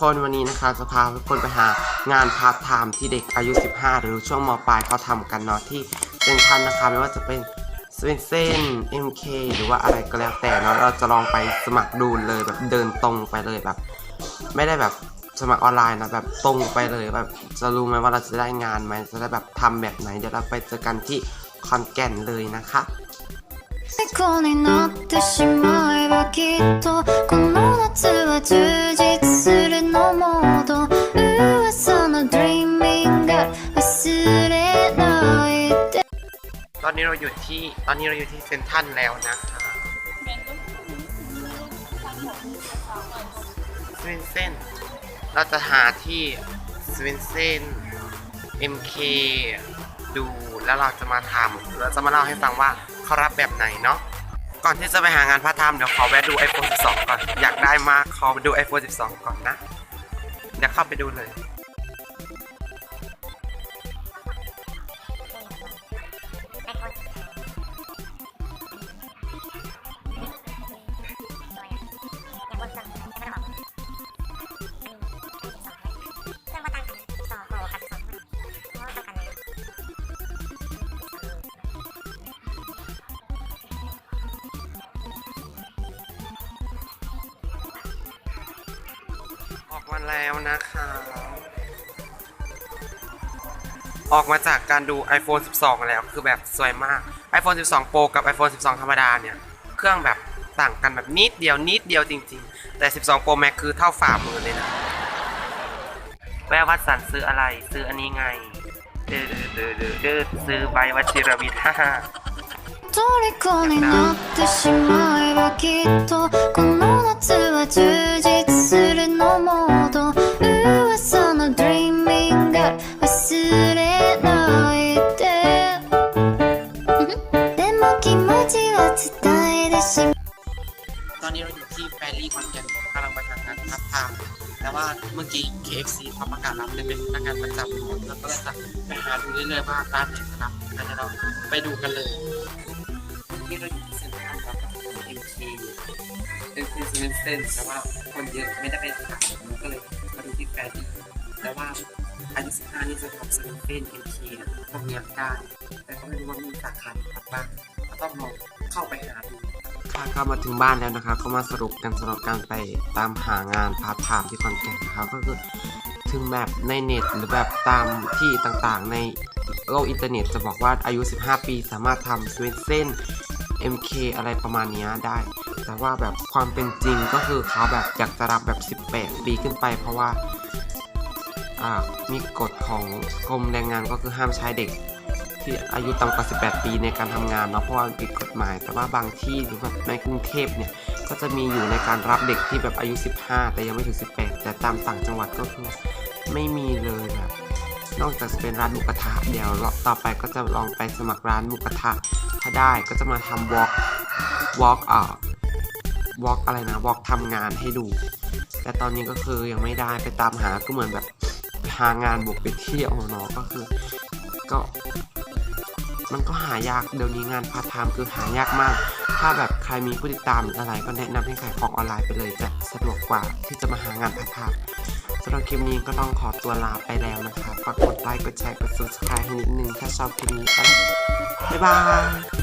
คนวันนี้นะคะจะพาทุกคนไปหางานพาร์ทไทม์ที่เด็กอายุ 15 หรือช่วงมปลายเขาทำกันเนาะที่เซ็นทรัลนะคะไม่ว่าจะเป็นสเวนเซน MK หรือว่าอะไรก็แล้วแต่เนาะเราจะลองไปสมัครดูเลยแบบเดินตรงไปเลยแบบ ไม่ได้แบบสมัครออนไลน์นะแบบตรงไปเลยแบบจะรู้ไหมว่าเราจะได้งานไหมจะได้แบบทำแบบไหนเดี๋ยวเราไปเจอกันที่คอนแก่นเลยนะคะ 虜になってしまえばきっとこの夏は充実 ตอนนี้เราอยู่ที่ตอนนี้เราอยู่ที่เซ็นทรัลแล้วนะคะสวินเซนเราจะหาที่สวินเซน MK ดูแล้วเราจะมาทำเราจะมาเล่าให้ฟังว่าเขารับแบบไหนเนาะก่อนที่จะไปหางานพาร์ทไทม์เดี๋ยวขอแวะดู iPhone 12 ก่อน อยากได้มากขอไปดู iPhone 12 ก่อนนะ เดี๋ยวเข้าไปดูเลย ออกมาแล้วนะคะ ออกมาจากการดู iPhone 12 แล้วคือแบบสวยมาก iPhone 12 Pro กับ iPhone 12 ธรรมดาเนี่ย เครื่องแบบต่างกันแบบนิดเดียวนิดเดียวจริงๆ แต่ 12 Pro Max คือเท่าฝ่ามือเลยนะ แวววัดสันซื้ออะไรซื้ออันนี้ไง เดอเดอเดอเดอซื้อใบวัชิรวิทย์ฮ่า 虜になってしまえばきっとこの夏は充 อยู่ที่แฟรี่คอนแกนกำลังไปทำงานพับทามแต่ว่าเมื่อกี้ KFC เขาประกาศรับเลยเป็นพนักงานประจำแล้วก็เลยจะไปหาดูเรื่อยๆว่าร้านไหนจะรับงั้นเราไปดูกันเลยที่เราอยู่ที่เซ็นทรัลครับ MK เป็นซีเซนเซนแต่ว่าคนเยอะไม่ได้ไปสถานมันก็เลยมาดูที่แฟรี่แต่ว่าอายุ15นี่จะทำเซนเซน MK เนี่ยพวกเนี้ยได้แต่ก็ไม่รู้ว่ามีสาขาไหนครับบ้างต้องลองเข้าไปหาดู ค่ะก็มาถึงบ้านแล้วนะคะก็มาสรุปกันสำหรับการไปตามหางานพาร์ทไทม์ที่คอนแก่นนะครับก็คือถึงแบบในเน็ตหรือแบบตามที่ต่างๆ ในโลกอินเทอร์เน็ตจะบอกว่าอายุ 15 ปีสามารถทำสวิตเส้น MK อะไรประมาณนี้ได้ แต่ว่าแบบความเป็นจริงก็คือเขาแบบอยากจะรับแบบ 18 ปีขึ้นไป เพราะว่าอ่ามีกฎของกรมแรงงานก็คือห้ามใช้เด็ก ที่อายุต่ำกว่า 18 ปีในการทำงานเนาะเพราะว่าผิดกฎหมาย แต่ว่าบางที่หรือแบบในกรุงเทพเนี่ยก็จะมีอยู่ในการรับเด็กที่แบบอายุ 15 แต่ยังไม่ถึง 18 แต่ตามต่างจังหวัดก็คือไม่มีเลยแบบนอกจากจะเป็นร้านหมูกระทะเดี๋ยวรอบต่อไปก็จะลองไปสมัครร้านหมูกระทะถ้าได้ก็จะมาทำ walk walk อ่า walk อะไรนะ walk ทำงานให้ดู แต่ตอนนี้ก็คือยังไม่ได้ไปตามหาก็เหมือนแบบหางานบวกไปเที่ยวเนาะก็คือ ก็ มันก็หายากเดี๋ยวนี้งานพาร์ทไทม์คือหายากมาก ถ้าแบบใครมีผู้ติดตามอะไรก็แนะนำให้ขายของออนไลน์ไปเลยจะสะดวกกว่าที่จะมาหางานพาร์ทไทม์สำหรับคลิปนี้ก็ต้องขอตัวลาไปแล้วนะคะฝากกดไลค์กดแชร์กด subscribe ให้นิดนึงถ้าชอบคลิปนี้ก็บ๊ายบาย